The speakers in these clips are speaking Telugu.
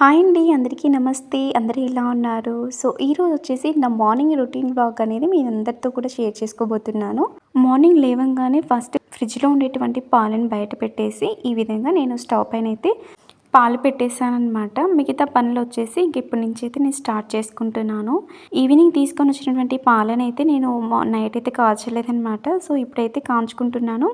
హాయ్ అండి అందరికీ నమస్తే. అందరూ ఎలా ఉన్నారు? సో ఈరోజు వచ్చేసి నా మార్నింగ్ రొటీన్ బ్లాగ్ అనేది మీ అందరితో కూడా షేర్ చేసుకోబోతున్నాను. మార్నింగ్ లేవంగానే ఫస్ట్ ఫ్రిడ్జ్లో ఉండేటువంటి పాలను బయట పెట్టేసి ఈ విధంగా నేను స్టవ్ పైన అయితే పాలు పెట్టేశానమాట మిగతా పనులు వచ్చేసి ఇంక ఇప్పటి నుంచి అయితే నేను స్టార్ట్ చేసుకుంటున్నాను. ఈవినింగ్ తీసుకొని వచ్చినటువంటి పాలను అయితే నేను మా- నైట్ అయితే కాల్చలేదనమాట సో ఇప్పుడైతే కాంచుకుంటున్నాను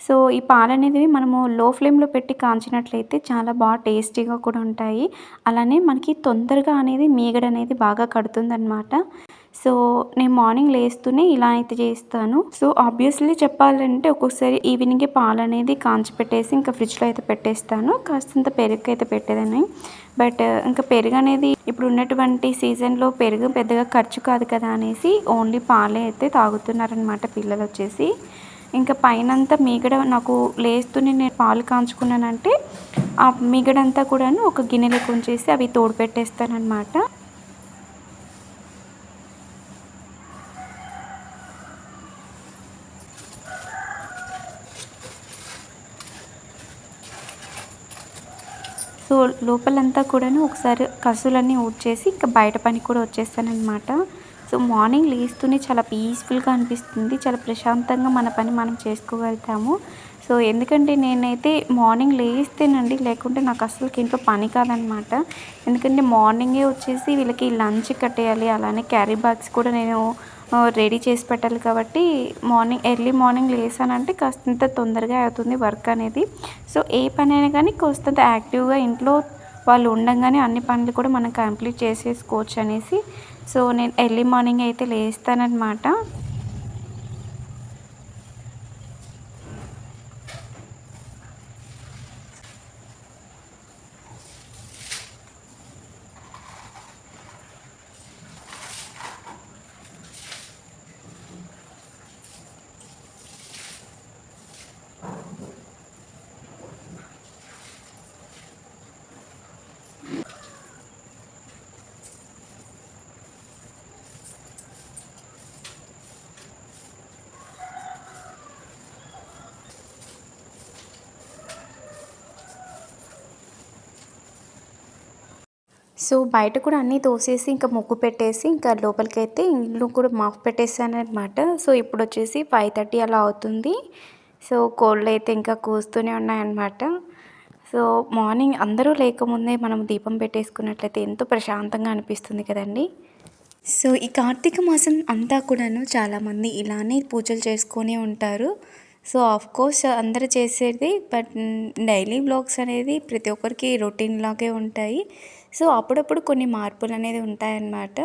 సో ఈ పాలు అనేది మనము లో ఫ్లేమ్లో పెట్టి కాంచినట్లయితే చాలా బాగా టేస్టీగా కూడా ఉంటాయి. అలానే మనకి తొందరగా అనేది మీగడ అనేది బాగా కడుతుందనమాట సో నేను మార్నింగ్ లేస్తూనే ఇలా అయితే చేస్తాను. సో ఆబ్వియస్లీ చెప్పాలంటే ఒక్కొక్కసారి ఈవినింగే పాలు అనేది కాంచి పెట్టేసి ఇంకా ఫ్రిడ్జ్లో అయితే పెట్టేస్తాను. కాస్తంత పెరుగు అయితే పెట్టేదాన్ని. బట్ ఇంకా పెరుగు అనేది ఇప్పుడు ఉన్నటువంటి సీజన్లో పెరుగు పెద్దగా ఖర్చు కాదు కదా అనేసి ఓన్లీ పాలే అయితే తాగుతున్నారనమాట పిల్లలు వచ్చేసి. ఇంకా పైనంతా మీగడ నాకు లేస్తూనే నేను పాలు కాంచుకున్నానంటే ఆ మీగడంతా కూడాను ఒక గిన్నెలోకి ఉంచేసి అవి తోడు పెట్టేస్తానమాట సో లోపలంతా కూడాను ఒకసారి కసులన్నీ ఊడ్చేసి ఇంకా బయట పని కూడా వచ్చేస్తానమాట సో మార్నింగ్ లేస్తూనే చాలా పీస్ఫుల్గా అనిపిస్తుంది. చాలా ప్రశాంతంగా మన పని మనం చేసుకోగలుగుతాము. సో ఎందుకంటే నేనైతే మార్నింగ్ లేస్తేనండి లేకుంటే నాకు అసలు ఇంట్లో పని కాదనమాట. ఎందుకంటే మార్నింగే వచ్చేసి వీళ్ళకి లంచ్ కట్టేయాలి అలానే క్యారీ బ్యాగ్స్ కూడా నేను రెడీ చేసి పెట్టాలి కాబట్టి మార్నింగ్ ఎర్లీ మార్నింగ్ లేసానంటే కాస్తంత తొందరగా అవుతుంది వర్క్ అనేది. సో ఏ పని అయినా కానీ కాస్తంత యాక్టివ్గా ఇంట్లో వాళ్ళు ఉండగానే అన్ని పనులు కూడా మనం కంప్లీట్ చేసేసుకోవచ్చు అనేసి సో నేను ఎర్లీ మార్నింగ్ అయితే లేస్తానన్నమాట. సో బయట కూడా అన్నీ తోసేసి ఇంకా ముగ్గు పెట్టేసి ఇంకా లోపలికి అయితే ఇల్లు కూడా మాఫ్ పెట్టేసాను అనమాట సో ఇప్పుడు వచ్చేసి ఫైవ్ థర్టీ అలా అవుతుంది. సో కోళ్ళు అయితే ఇంకా కూస్తూనే ఉన్నాయన్నమాట. సో మార్నింగ్ అందరూ లేకముందే మనం దీపం పెట్టేసుకున్నట్లయితే ఎంతో ప్రశాంతంగా అనిపిస్తుంది కదండి. సో ఈ కార్తీక మాసం అంతా కూడాను చాలామంది ఇలానే పూజలు చేసుకొని ఉంటారు. సో ఆఫ్ కోర్స్ అందరూ చేసేది బట్ డైలీ బ్లాగ్స్ అనేది ప్రతి ఒక్కరికి రొటీన్ లాగే ఉంటాయి. సో అప్పుడప్పుడు కొన్ని మార్పులు అనేది ఉంటాయన్నమాట.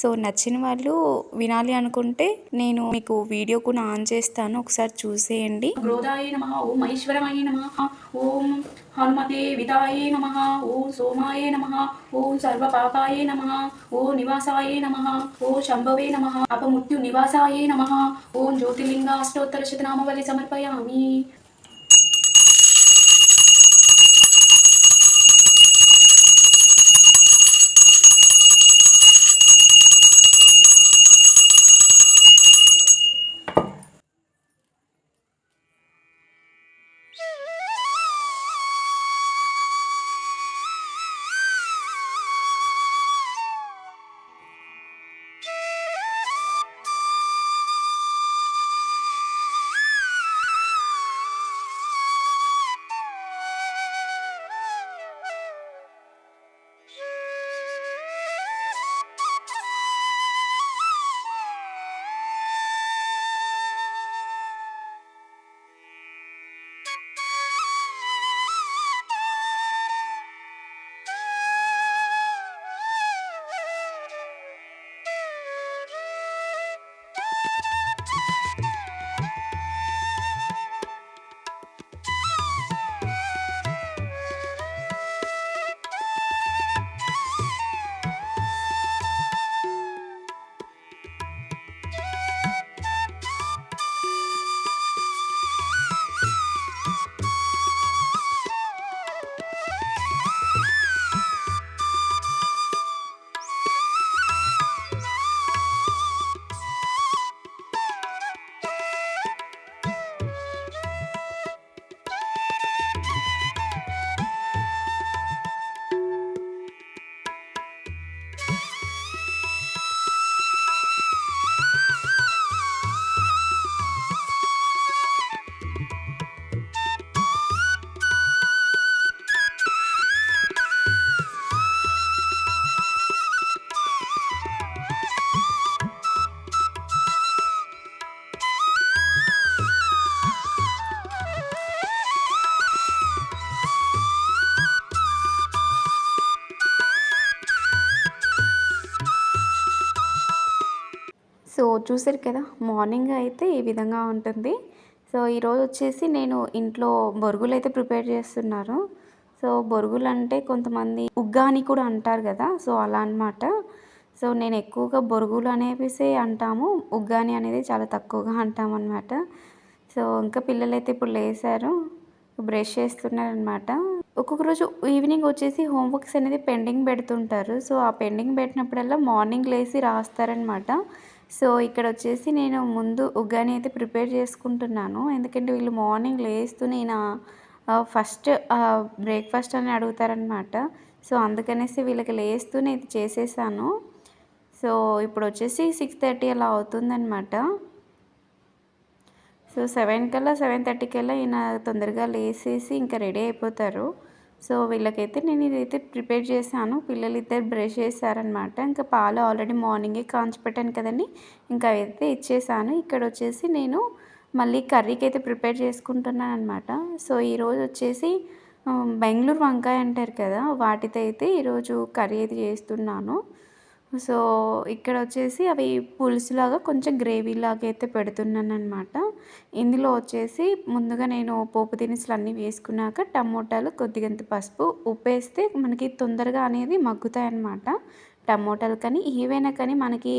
సో నచ్చిన వాళ్ళు వినాలి అనుకుంటే నేను మీకు వీడియో కూడా ఆన్ చేస్తాను. ఒకసారి చూసేయండి. క్రోధాయ నమ ఓం మహేశ్వరమాయ నమ ఓం హనుమతే విదాయ నమ ఓం సోమాయ నమ ఓం సర్వపాపాయ నమ ఓ నివాసాయ నమ ఓ శంభవే నమ అపమృత్యు నివాసాయ నమ ఓం జ్యోతిర్లింగ అష్టోత్తర శతనామవళి సమర్పయామి. చూసారు కదా మార్నింగ్ అయితే ఈ విధంగా ఉంటుంది. సో ఈరోజు వచ్చేసి నేను ఇంట్లో బొరుగులు అయితే ప్రిపేర్ చేస్తున్నారు. సో బొరుగులు అంటే కొంతమంది ఉగ్గాని కూడా అంటారు కదా సో అలా అన్నమాట. సో నేను ఎక్కువగా బొరుగులు అనేసి అంటాము ఉగ్గాని అనేది చాలా తక్కువగా అంటాము అనమాట సో ఇంకా పిల్లలు అయితే ఇప్పుడు లేసారు బ్రష్ చేస్తున్నారనమాట ఒక్కొక్క రోజు ఈవినింగ్ వచ్చేసి హోంవర్క్స్ అనేది పెండింగ్ పెడుతుంటారు. సో ఆ పెండింగ్ పెట్టినప్పుడల్లా మార్నింగ్ లేసి రాస్తారనమాట సో ఇక్కడ వచ్చేసి నేను ముందు ఉగ్గాని అయితే ప్రిపేర్ చేసుకుంటున్నాను. ఎందుకంటే వీళ్ళు మార్నింగ్ లేస్తూ నేను ఫస్ట్ బ్రేక్ఫాస్ట్ అని అడుగుతారనమాట సో అందుకనేసి వీళ్ళకి లేస్తూనే ఇది చేసేసాను. సో ఇప్పుడు వచ్చేసి సిక్స్ థర్టీ అలా అవుతుందన్నమాట. సో సెవెన్ కల్లా సెవెన్ థర్టీ కల్లా ఈయన తొందరగా లేసేసి ఇంకా రెడీ అయిపోతారు. సో వీళ్ళకైతే నేను ఇదైతే ప్రిపేర్ చేశాను. పిల్లలు ఇద్దరు బ్రష్ చేశారనమాట. ఇంకా పాలు ఆల్రెడీ మార్నింగే కాంచి పెట్టాను కదండి. ఇంకా అయితే ఇచ్చేసాను. ఇక్కడ వచ్చేసి నేను మళ్ళీ కర్రీకి అయితే ప్రిపేర్ చేసుకుంటున్నాను అనమాట సో ఈరోజు వచ్చేసి బెంగళూరు వంకాయ అంటారు కదా వాటితో అయితే ఈరోజు కర్రీ అయితే చేస్తున్నాను. సో ఇక్కడ వచ్చేసి అవి పులుసులాగా కొంచెం గ్రేవీ లాగా అయితే పెడుతున్నాను అనమాట ఇందులో వచ్చేసి ముందుగా నేను పోపు దినుసులు అన్నీ వేసుకున్నాక టమోటాలు కొద్దిగంత పసుపు ఉప్పు వేస్తే మనకి తొందరగా అనేది మగ్గుతాయి అన్నమాట టమోటాలు కానీ ఏవైనా కానీ మనకి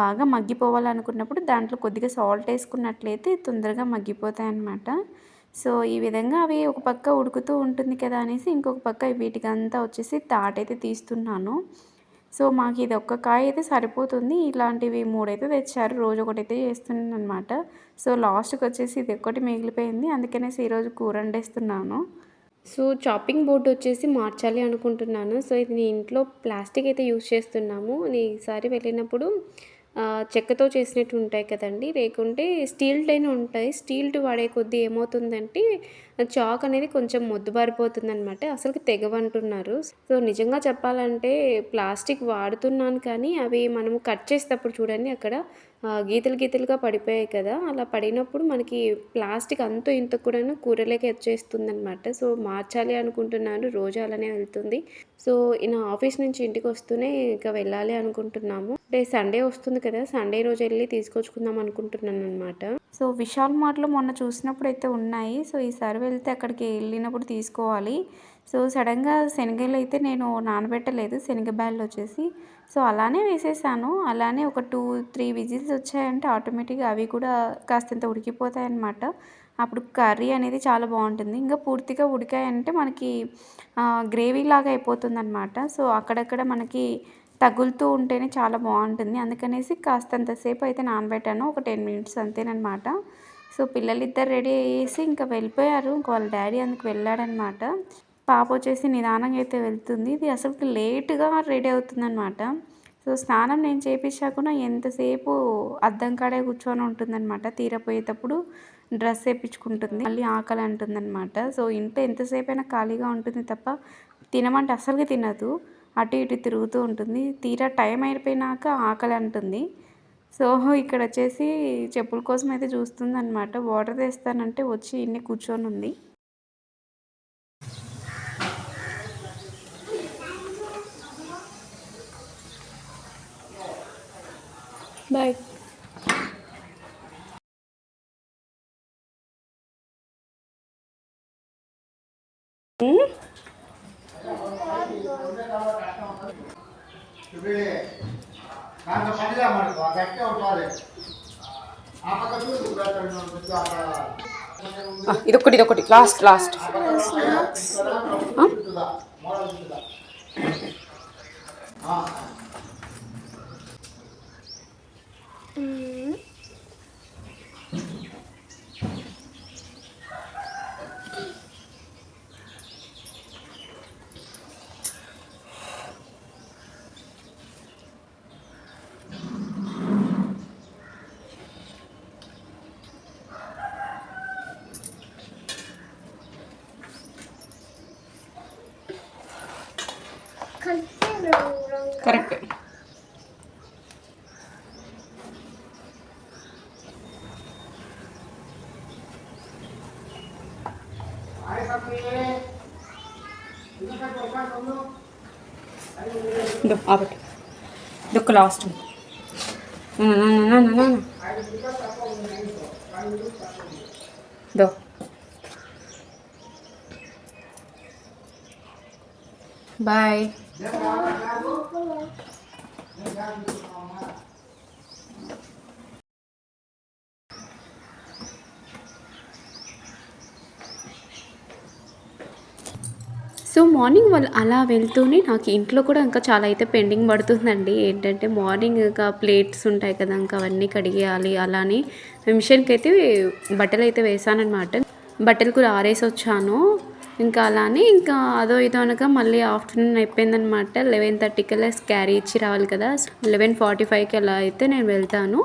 బాగా మగ్గిపోవాలనుకున్నప్పుడు దాంట్లో కొద్దిగా సాల్ట్ వేసుకున్నట్లయితే తొందరగా మగ్గిపోతాయి అన్నమాట సో ఈ విధంగా అవి ఒక పక్క ఉడుకుతూ ఉంటుంది కదా అనేసి ఇంకొక పక్క వీటికంతా వచ్చేసి తాటైతే తీస్తున్నాను. సో మాకు ఇది ఒక్క కాయ అయితే సరిపోతుంది. ఇలాంటివి మూడైతే తెచ్చారు. రోజు ఒకటైతే చేస్తున్నాను అనమాట సో లాస్ట్కి వచ్చేసి ఇది ఒక్కటి మిగిలిపోయింది. అందుకనేసి ఈరోజు కూర వండేస్తున్నాను. సో చాపింగ్ బోర్డు వచ్చేసి మార్చాలి అనుకుంటున్నాను. సో ఇది నేను ఇంట్లో ప్లాస్టిక్ అయితే యూజ్ చేస్తున్నాము. నేను ఈసారి వెళ్ళినప్పుడు చెక్కతో చేసినట్టు ఉంటాయి కదండి. లేకుంటే స్టీల్ అయినా ఉంటాయి. స్టీల్ వాడే కొద్దీ ఏమవుతుందంటే చాక్ అనేది కొంచెం మొద్దుబారిపోతుంది అనమాట అసలు తెగవంటున్నారు. సో నిజంగా చెప్పాలంటే ప్లాస్టిక్ వాడుతున్నాను కానీ అవి మనము కట్ చేసేటప్పుడు చూడండి అక్కడ గీతలు గీతలుగా పడిపోయాయి కదా. అలా పడినప్పుడు మనకి ప్లాస్టిక్ అంతో ఇంత కూడా కూరలోకి వచ్చేస్తుంది అనమాట సో మార్చాలి అనుకుంటున్నాను. రోజు అలానే వెళ్తుంది. సో నా ఆఫీస్ నుంచి ఇంటికి వస్తూనే ఇక వెళ్ళాలి అనుకుంటున్నాము. అంటే సండే వస్తుంది కదా. సండే రోజు వెళ్ళి తీసుకొచ్చుకుందాం అనుకుంటున్నాను అనమాట సో విశాల్ మార్ట్లో మొన్న చూసినప్పుడు అయితే ఉన్నాయి. సో ఈసారి వెళ్తే అక్కడికి వెళ్ళినప్పుడు తీసుకోవాలి. సో సడన్గా శనగలు అయితే నేను నానబెట్టలేదు శనగ బ్యాళ్ళు వచ్చేసి. సో అలానే వేసేసాను. అలానే ఒక టూ త్రీ విజిల్స్ వచ్చాయంటే ఆటోమేటిక్గా అవి కూడా కాస్తంత ఉడికిపోతాయి అన్నమాట అప్పుడు కర్రీ అనేది చాలా బాగుంటుంది. ఇంకా పూర్తిగా ఉడికాయంటే మనకి గ్రేవీ లాగా అయిపోతుంది అనమాట సో అక్కడక్కడ మనకి తగులుతూ ఉంటేనే చాలా బాగుంటుంది. అందుకనేసి కాస్తంతసేపు అయితే నానబెట్టాను. ఒక టెన్ మినిట్స్ అంతేనమాట సో పిల్లలిద్దరు రెడీ అయ్యేసి ఇంకా వెళ్ళిపోయారు. ఇంక వాళ్ళ డాడీ అందుకు వెళ్ళాడనమాట పాప వచ్చేసి నిదానంగా అయితే వెళ్తుంది. ఇది అసలు లేట్గా రెడీ అవుతుందన్నమాట. సో స్నానం నేను చేపించాకుండా ఎంతసేపు అద్దం కాడే కూర్చొని ఉంటుందన్నమాట. తీరపోయేటప్పుడు డ్రెస్ వేయించుకుంటుంది మళ్ళీ ఆకలి అంటుందన్నమాట. సో ఇంట్లో ఎంతసేపు అయినా ఖాళీగా ఉంటుంది తప్ప తినమంటే అసలుగా తినదు. అటు ఇటు తిరుగుతూ ఉంటుంది. తీరా టైం అయిపోయినాక ఆకలి అంటుంది. సో ఇక్కడ వచ్చేసి చెప్పుల కోసం అయితే చూస్తుంది అనమాట వాటర్ తెస్తానంటే వచ్చి ఇన్ని కూర్చొని ఉంది. బాయ్ దాంట్లో పనిగా మనకు అది అట్టే ఉంటుంది ఆ పక్క చూసి పెట్టండి అక్కడ ఇదొకటి ఇదొకటి లాస్ట్ లాస్ట్ కరెక్ట్ ఇదో ఆపటి ఇదొక లాస్ట్ దో బాయ్ సో మార్నింగ్ వాళ్ళు అలా వెళ్తూనే నాకు ఇంట్లో కూడా ఇంకా చాలా అయితే పెండింగ్ పడుతుందండి. ఏంటంటే మార్నింగ్ ఇంకా ప్లేట్స్ ఉంటాయి కదా ఇంకా అవన్నీ కడిగేయాలి అలానే మిషన్కి అయితే బట్టలు అయితే వేసానమాట బట్టలు కూడా ఆరేసి వచ్చాను ఇంకా అలానే ఇంకా అదో ఇదో అనగా మళ్ళీ ఆఫ్టర్నూన్ అయిపోయిందనమాట లెవెన్ థర్టీకి అలా క్యారీ ఇచ్చి రావాలి కదా. లెవెన్ ఫార్టీ ఫైవ్కి అలా అయితే నేను వెళ్తాను.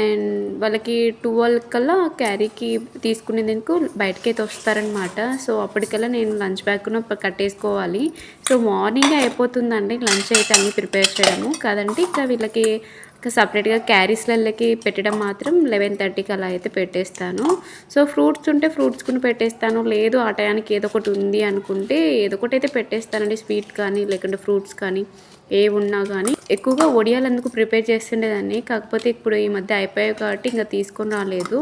అండ్ వాళ్ళకి ట్వెల్వ్ కల్లా క్యారీకి తీసుకునేందుకు బయటకి అయితే వస్తారనమాట సో అప్పటికల్లా నేను లంచ్ బ్యాగ్ను కట్టేసుకోవాలి. సో మార్నింగే అయిపోతుందండి. లంచ్ అయితే అన్నీ ప్రిపేర్ చేయడము. కాదంటే ఇంకా వీళ్ళకి ఇంకా సపరేట్గా క్యారీస్లకి పెట్టడం మాత్రం లెవెన్ థర్టీకి అలా అయితే పెట్టేస్తాను. సో ఫ్రూట్స్ ఉంటే ఫ్రూట్స్ కూడా పెట్టేస్తాను. లేదు ఆ టయానికి ఏదో ఒకటి ఉంది అనుకుంటే ఏదో ఒకటి అయితే పెట్టేస్తానండి. స్వీట్ కానీ లేకుంటే ఫ్రూట్స్ కానీ ఏ ఉన్నా కానీ. ఎక్కువగా వడియాలు అందుకు ప్రిపేర్ చేస్తుండేదాన్ని? కాకపోతే ఇప్పుడు ఈ మధ్య అయిపోయాయి కాబట్టి ఇంకా తీసుకొని రాలేదు.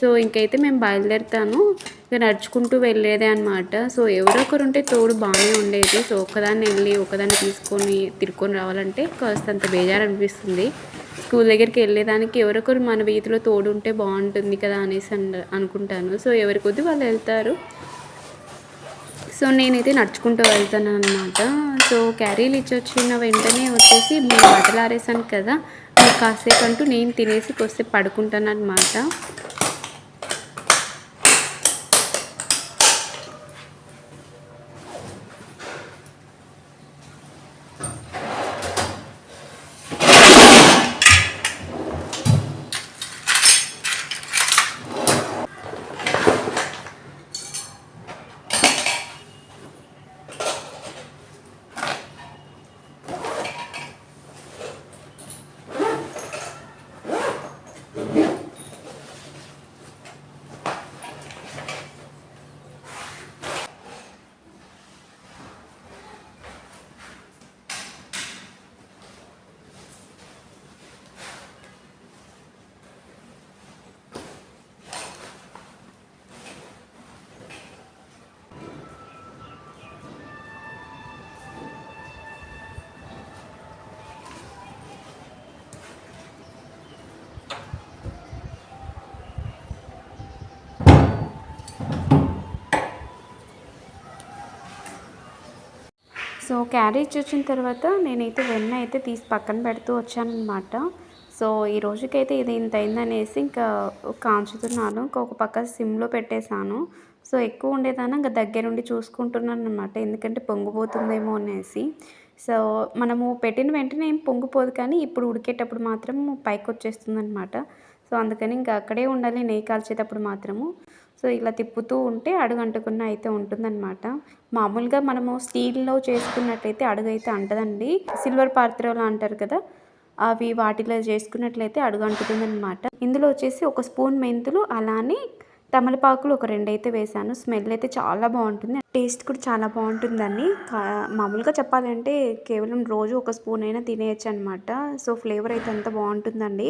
సో ఇంకైతే మేము బయలుదేరుతాను. ఇంకా నడుచుకుంటూ వెళ్ళేదే అనమాట సో ఎవరో ఒకరు ఉంటే తోడు బాగానే ఉండేది. సో ఒకదాన్ని వెళ్ళి ఒకదాన్ని తీసుకొని తిరుక్కొని రావాలంటే కాస్తంత బేజారు అనిపిస్తుంది స్కూల్ దగ్గరికి వెళ్ళేదానికి ఎవరొకరు మన వీధిలో తోడు ఉంటే బాగుంటుంది కదా అనేసి అన్- అనుకుంటాను. సో ఎవరి కొద్ది వాళ్ళు వెళ్తారు. సో నేనైతే నడుచుకుంటూ వెళ్తాను అనమాట సో క్యారీలు ఇచ్చి వచ్చిన వెంటనే వచ్చేసి మేము బట్టలు ఆరేసాను కదా కాసేపు అంటూ నేను తినేసి కొద్దిసేపు పడుకుంటాను అనమాట సో క్యారేజ్ వచ్చిన తర్వాత నేనైతే వెన్న అయితే తీసి పక్కన పెడుతూ వచ్చానమాట సో ఈ రోజుకైతే ఇది ఇంత అయిందనేసి ఇంకా కాంచుతున్నాను. ఇంకొక పక్క సిమ్లో పెట్టేశాను. సో ఎక్కువ ఉండేదాన్ని ఇంకా దగ్గరుండి చూసుకుంటున్నాను అనమాట ఎందుకంటే పొంగిపోతుందేమో అనేసి. సో మనము పెట్టిన వెంటనే ఏం పొంగిపోదు కానీ ఇప్పుడు ఉడికేటప్పుడు మాత్రం పైకి వచ్చేస్తుంది అనమాట సో అందుకని ఇంకా అక్కడే ఉండాలి నెయ్యి కాల్చేటప్పుడు మాత్రము. సో ఇలా తిప్పుతూ ఉంటే అడుగు అంటుకున్న అయితే ఉంటుందన్నమాట. మామూలుగా మనము స్టీల్లో చేసుకున్నట్లయితే అడుగు అయితే అంటదండి. సిల్వర్ పాత్రలు అంటారు కదా అవి వాటిలో చేసుకున్నట్లయితే అడుగు అంటుతుందన్నమాట ఇందులో వచ్చేసి ఒక స్పూన్ మెంతులు అలానే తమలపాకులు ఒక రెండు అయితే వేసాను. స్మెల్ అయితే చాలా బాగుంటుంది. టేస్ట్ కూడా చాలా బాగుంటుందండి. మామూలుగా చెప్పాలంటే కేవలం రోజు ఒక స్పూన్ అయినా తినేయచ్చు అనమాట సో ఫ్లేవర్ అయితే అంత బాగుంటుందండి.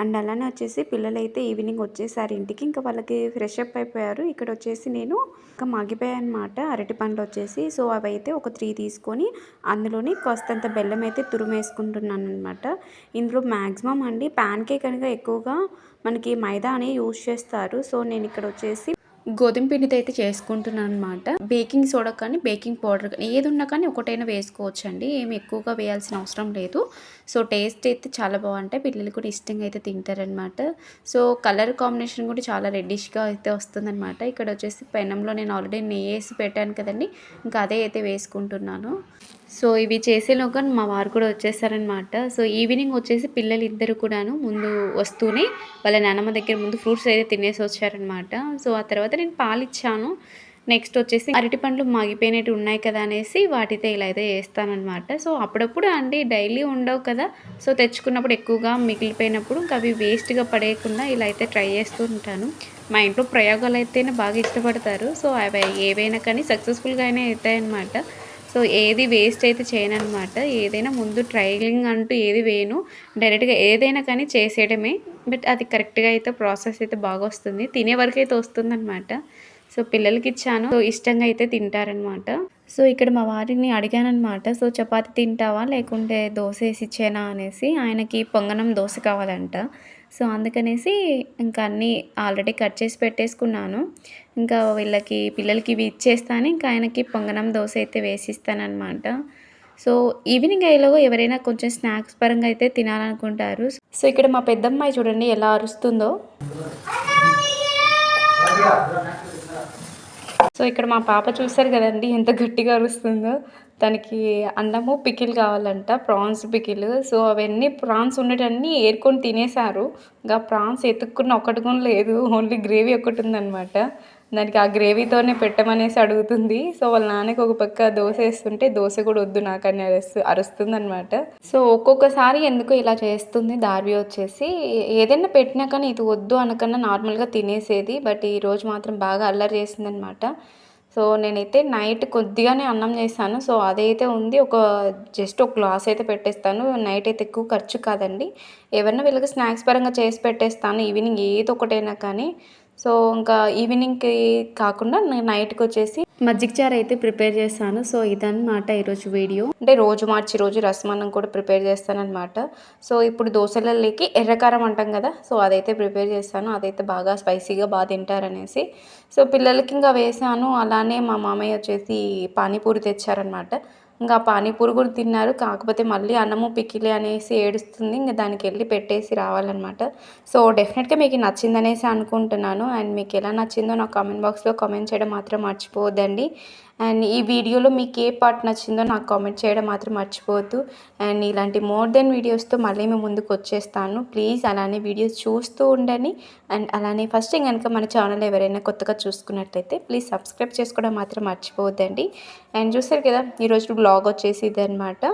అండ్ అలానే వచ్చేసి పిల్లలు అయితే ఈవినింగ్ వచ్చేసారు ఇంటికి. ఇంకా వాళ్ళకి ఫ్రెష్ అప్ అయిపోయారు. ఇక్కడ వచ్చేసి నేను ఇంకా మగ్గిపోయాయి అనమాట అరటి పండ్లు వచ్చేసి. సో అవి అయితే ఒక త్రీ తీసుకొని అందులోని కాస్తంత బెల్లం అయితే తురుమేసుకుంటున్నాను అనమాట ఇందులో మ్యాక్సిమం అండి ప్యాన్ కేక్ అనగా ఎక్కువగా మనకి మైదా అని యూజ్ చేస్తారు. సో నేను ఇక్కడ వచ్చేసి గోధుమ పిండితో అయితే చేసుకుంటున్నాను అనమాట బేకింగ్ సోడా కానీ బేకింగ్ పౌడర్ కానీ ఏది ఉన్నా కానీ ఒకటైనా వేసుకోవచ్చు అండి ఏమి ఎక్కువగా వేయాల్సిన అవసరం లేదు. సో టేస్ట్ అయితే చాలా బాగుంటాయి. పిల్లలు కూడా ఇష్టంగా అయితే తింటారనమాట సో కలర్ కాంబినేషన్ కూడా చాలా రెడ్డిష్గా అయితే వస్తుందన్నమాట. ఇక్కడ వచ్చేసి పెనంలో నేను ఆల్రెడీ నెయ్యి వేసి పెట్టాను కదండి. ఇంకా అదే అయితే వేసుకుంటున్నాను. సో ఇవి చేసేలోగా మా వారు కూడా వచ్చేసారనమాట సో ఈవినింగ్ వచ్చేసి పిల్లలు ఇద్దరు కూడాను ముందు వస్తూనే వాళ్ళ నాన్నమ్మ దగ్గర ముందు ఫ్రూట్స్ అయితే తినేసి వచ్చారనమాట సో ఆ తర్వాత నేను పాలు ఇచ్చాను నెక్స్ట్ వచ్చేసి అరటి పండ్లు మాగిపోయినట్టు ఉన్నాయి కదా అనేసి వాటితో ఇలా అయితే వేస్తానమాట సో అప్పుడప్పుడు అండి డైలీ ఉండవు కదా. సో తెచ్చుకున్నప్పుడు ఎక్కువగా మిగిలిపోయినప్పుడు ఇంకా అవి వేస్ట్గా పడేయకుండా ఇలా అయితే ట్రై చేస్తూ ఉంటాను. మా ఇంట్లో ప్రయోగాలు అయితేనే బాగా ఇష్టపడతారు. సో అవి ఏవైనా కానీ సక్సెస్ఫుల్గా అయినా అవుతాయన్నమాట. సో ఏది వేస్ట్ అయితే చేయను అనమాట ఏదైనా ముందు ట్రయలింగ్ అంటూ ఏది వేయను. డైరెక్ట్గా ఏదైనా కానీ చేసేయడమే. బట్ అది కరెక్ట్గా అయితే ప్రాసెస్ అయితే బాగా వస్తుంది. తినే వరకు అయితే వస్తుందన్నమాట. సో పిల్లలకి ఇచ్చాను. సో ఇష్టంగా అయితే తింటారనమాట సో ఇక్కడ మా వారిని అడిగానమాట సో చపాతి తింటావా? లేకుంటే దోశ వేసి ఇచ్చేనా? అనేసి. ఆయనకి పొంగనం దోశ కావాలంట. సో అందుకనేసి ఇంకా అన్నీ ఆల్రెడీ కట్ చేసి పెట్టేసుకున్నాను. ఇంకా వీళ్ళకి పిల్లలకి ఇవి ఇచ్చేస్తాను. ఇంకా ఆయనకి పొంగనం దోశ అయితే వేసిస్తానమాట సో ఈవినింగ్ అయ్యేలాగో ఎవరైనా కొంచెం స్నాక్స్ పరంగా అయితే తినాలనుకుంటారు. సో ఇక్కడ మా పెద్దమ్మాయి చూడండి ఎలా అరుస్తుందో. సో ఇక్కడ మా పాప చూశారు కదండి ఎంత గట్టిగా అరుస్తుందో. తనకి అన్నము పికిల్ కావాలంట ప్రాన్స్ పికిల్. సో అవన్నీ ప్రాన్స్ ఉండేటన్నీ ఏరుకొని తినేశారు. ఇంకా ప్రాన్స్ ఎత్తుక్కున్న ఒకటి కూడా లేదు ఓన్లీ గ్రేవీ ఒకటి ఉందన్నమాట. దానికి ఆ గ్రేవీతోనే పెట్టమనేసి అడుగుతుంది. సో వాళ్ళ నాన్నకి ఒక పక్క దోశ వేస్తుంటే దోశ కూడా వద్దు నాకు అని అరుస్తు అరుస్తుంది అనమాట సో ఒక్కొక్కసారి ఎందుకో ఇలా చేస్తుంది దార్వి వచ్చేసి. ఏదైనా పెట్టినా కానీ ఇది వద్దు అనకన్నా నార్మల్గా తినేసేది. బట్ ఈ రోజు మాత్రం బాగా అల్లరి చేసిందనమాట సో నేనైతే నైట్ కొద్దిగానే అన్నం చేశాను. సో అదైతే ఉంది. ఒక జస్ట్ ఒక గ్లాస్ అయితే పెట్టేస్తాను. నైట్ అయితే ఎక్కువ ఖర్చు కాదండి. ఏమన్నా వీళ్ళకి స్నాక్స్ పరంగా చేసి పెట్టేస్తాను. ఈవినింగ్ ఏదో ఒకటైనా కానీ. సో ఇంకా ఈవినింగ్కి కాకుండా నేను నైట్కి వచ్చేసి మజ్జిగ చారు అయితే ప్రిపేర్ చేస్తాను. సో ఇదన్నమాట ఈరోజు వీడియో. అంటే రోజు మార్చి రోజు రసమన్నం కూడా ప్రిపేర్ చేస్తానన్నమాట. సో ఇప్పుడు దోశలలోకి ఎర్రకారం అంటాం కదా సో అదైతే ప్రిపేర్ చేస్తాను. అదైతే బాగా స్పైసీగా బాగా తింటారనేసి. సో పిల్లలకి ఇంకా వేసాను. అలానే మా మామయ్య వచ్చేసి పానీపూరి తెచ్చారనమాట ఇంకా పానీపూరి కూడా తిన్నారు. కాకపోతే మళ్ళీ అన్నము పికిలి అనేసి ఏడుస్తుంది. ఇంకా దానికి వెళ్ళి పెట్టేసి రావాలన్నమాట. సో డెఫినెట్గా మీకు నచ్చిందనేసి అనుకుంటున్నాను. అండ్ మీకు ఎలా నచ్చిందో నాకు కామెంట్ బాక్స్లో కామెంట్ చేయడం మాత్రం మర్చిపోవద్దండి. అండ్ ఈ వీడియోలో మీకు ఏ పార్ట్ నచ్చిందో నాకు కామెంట్ చేయడం మాత్రం మర్చిపోవద్దు. అండ్ ఇలాంటి మోర్ దెన్ వీడియోస్తో మళ్ళీ మేము ముందుకు వచ్చేస్తాను. ప్లీజ్ అలానే వీడియోస్ చూస్తూ ఉండండి. అండ్ అలానే ఫస్ట్ కనుక మన ఛానల్ ఎవరైనా కొత్తగా చూసుకున్నట్లయితే ప్లీజ్ సబ్స్క్రైబ్ చేసుకోవడం మాత్రం మర్చిపోవద్దండి. అండ్ చూసారు కదా ఈరోజు బ్లాగ్ వచ్చేసి ఇదనమాట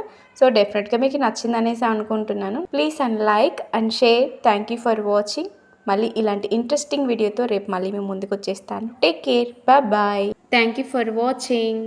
సో డెఫినెట్గా మీకు నచ్చిందనేసి అనుకుంటున్నాను. Please and like and share. Thank you for watching. మళ్ళీ ఇలాంటి ఇంట్రెస్టింగ్ వీడియోతో రేపు మళ్ళీ మేము ముందుకు వచ్చేస్తాను. Take care bye bye thank you for watching